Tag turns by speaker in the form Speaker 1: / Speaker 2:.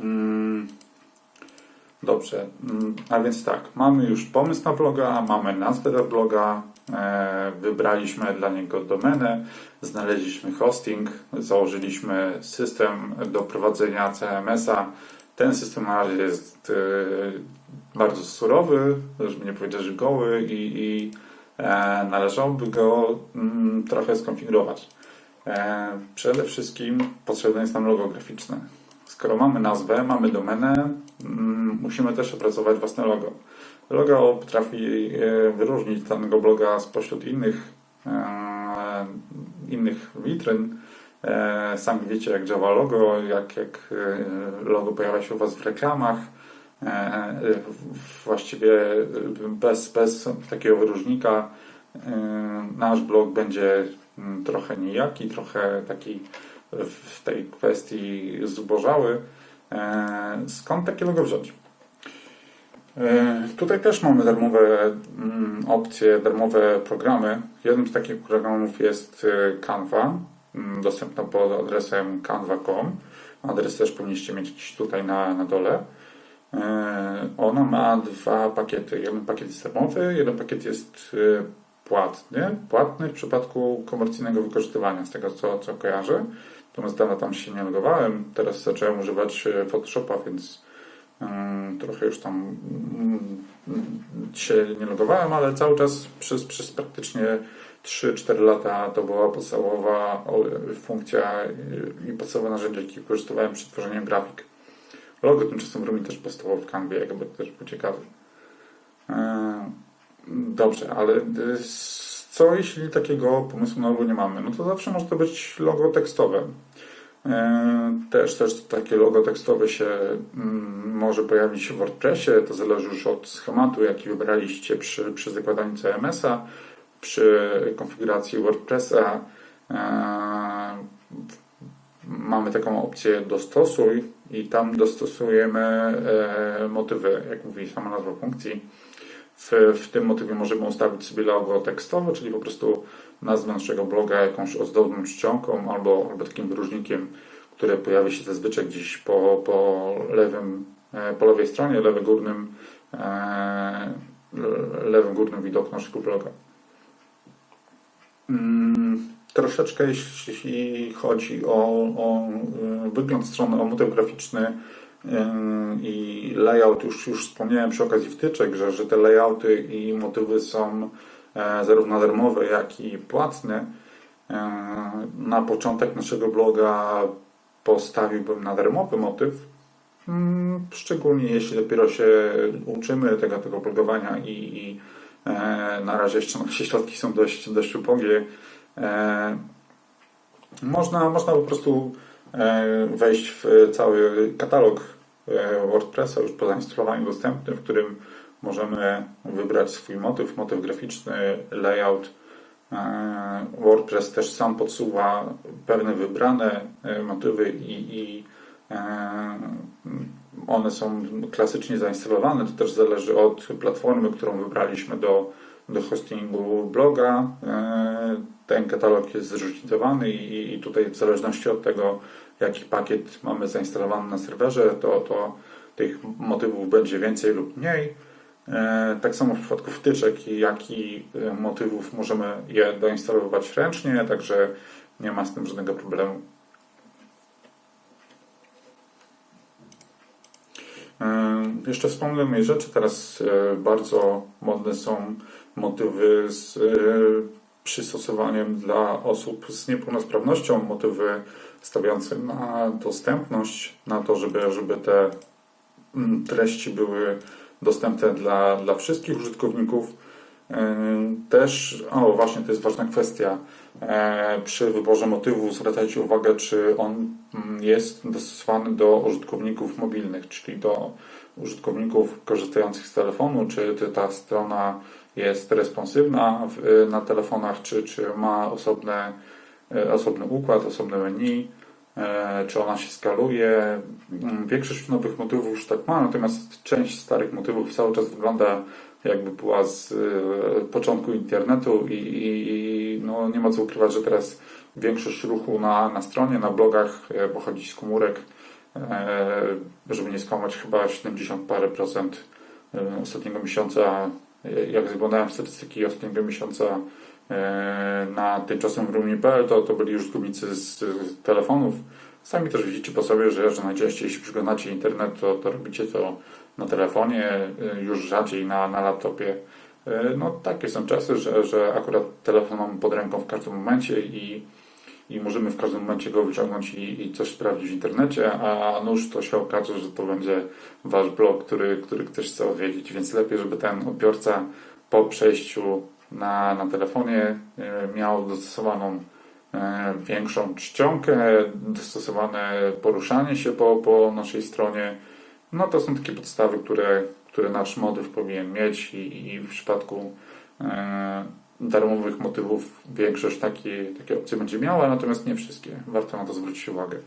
Speaker 1: Mm, Dobrze, Mm, a więc tak, mamy już pomysł na bloga, mamy nazwę dla bloga, e, wybraliśmy dla niego domenę, znaleźliśmy hosting, założyliśmy system do prowadzenia CMS-a. Ten system na razie jest e, bardzo surowy, żeby nie powiedzieć, że goły i, i e, należałoby go mm, trochę skonfigurować. Przede wszystkim potrzebne jest nam logo graficzne. Skoro mamy nazwę, mamy domenę, mm, musimy też opracować własne logo. Logo potrafi e, wyróżnić danego bloga spośród innych, e, innych witryn. E, Sami wiecie, jak działa logo, jak, jak logo pojawia się u Was w reklamach. Właściwie bez, bez takiego wyróżnika nasz blog będzie mm, trochę nijaki, trochę taki w tej kwestii zubożały. E, Skąd takie logo wziąć? E, Tutaj też mamy darmowe mm, opcje, darmowe programy. Jednym z takich programów jest e, Canva, mm, dostępna pod adresem canva.com. Adres też powinniście mieć gdzieś tutaj na, na dole. Ona ma dwa pakiety. Jeden pakiet jest darmowy, jeden pakiet jest płatny. Płatny w przypadku komercyjnego wykorzystywania, z tego co, co kojarzę. Natomiast dawno tam się nie logowałem. Teraz zacząłem używać e, Photoshopa, więc mm, trochę już tam mm, się nie logowałem, ale cały czas przez, przez praktycznie 3-4 lata to była podstawowa funkcja y, i podstawowe narzędzie, jakie wykorzystywałem przy tworzeniu grafik. Logo tymczasem robi też powstało w Canwie, jakby też był ciekawy. E, Dobrze, ale co jeśli takiego pomysłu na logo nie mamy? No to zawsze może to być logo tekstowe. E, Też, też takie logo tekstowe się mm, może pojawić w WordPressie. To zależy już od schematu, jaki wybraliście przy, przy zakładaniu CMS-a, przy konfiguracji WordPressa. E, Mamy taką opcję dostosuj i tam dostosujemy e, motywy, jak mówi sama nazwa funkcji. W, w tym motywie możemy ustawić sobie logo tekstowe, czyli po prostu nazwę naszego bloga jakąś ozdobną czcionką albo, albo takim wyróżnikiem, które pojawi się zazwyczaj gdzieś po, po lewym, e, po lewej stronie, lewym górnym, e, lewym górnym widoku naszego bloga. Mm, Troszeczkę jeśli chodzi o, o e, wygląd strony, o motyw graficzny i layout, już, już wspomniałem przy okazji wtyczek, że, że te layouty i motywy są e, zarówno darmowe, jak i płatne. E, Na początek naszego bloga postawiłbym na darmowy motyw, Mm, szczególnie jeśli dopiero się uczymy tego, tego blogowania i, i e, na razie jeszcze nasze środki są dość, dość ubogie. Można, można po prostu wejść w cały katalog e, WordPressa już po zainstalowaniu dostępny, w którym możemy wybrać swój motyw, motyw graficzny, layout. E, WordPress też sam podsuwa pewne wybrane e, motywy i, i e, one są klasycznie zainstalowane. To też zależy od platformy, którą wybraliśmy do, do hostingu bloga. E, Ten katalog jest zróżnicowany i, tutaj w zależności od tego, jaki pakiet mamy zainstalowany na serwerze, to, to tych motywów będzie więcej lub mniej. E, Tak samo w przypadku wtyczek, jak e, motywów możemy je doinstalować ręcznie, także nie ma z tym żadnego problemu. E, Jeszcze wspomnę jednej rzeczy. Teraz e, bardzo modne są motywy z e, przystosowaniem dla osób z niepełnosprawnością, motywy stawiające na dostępność, na to, żeby, żeby te treści były dostępne dla, dla wszystkich użytkowników. Też, o właśnie, to jest ważna kwestia. E, Przy wyborze motywu zwracajcie uwagę, czy on mm, jest dostosowany do użytkowników mobilnych, czyli do użytkowników korzystających z telefonu, czy, ta strona jest responsywna na telefonach, czy, czy ma osobne, e, osobny układ, osobne menu, e, czy ona się skaluje. Mm, Większość nowych motywów już tak ma, natomiast część starych motywów cały czas wygląda jakby była z początku internetu i, i, no, nie ma co ukrywać, że teraz większość ruchu na, na stronie, na blogach e, pochodzi z komórek e, żeby nie skłamać, chyba 70 parę procent e, ostatniego miesiąca, e, jak zaglądałem w statystyki ostatniego miesiąca e, na tymczasem rooming.pl, to, to byli już zgubicy z, telefonów. Sami też widzicie po sobie, że, że najczęściej jeśli przeglądacie internet, to, to robicie to na telefonie, e, już rzadziej na, na laptopie. E, No takie są czasy, że, że akurat telefon mamy pod ręką w każdym momencie i, i możemy w każdym momencie go wyciągnąć i, i coś sprawdzić w internecie, a nuż to się okaże, że to będzie wasz blog, który, który ktoś chce odwiedzić, więc lepiej, żeby ten odbiorca po przejściu na, na telefonie e, miał dostosowaną e, większą czcionkę, dostosowane poruszanie się po, po naszej stronie. No to są takie podstawy, które, które nasz motyw powinien mieć i, i w przypadku e, darmowych motywów większość takie, takie opcje będzie miała, natomiast nie wszystkie. Warto na to zwrócić uwagę.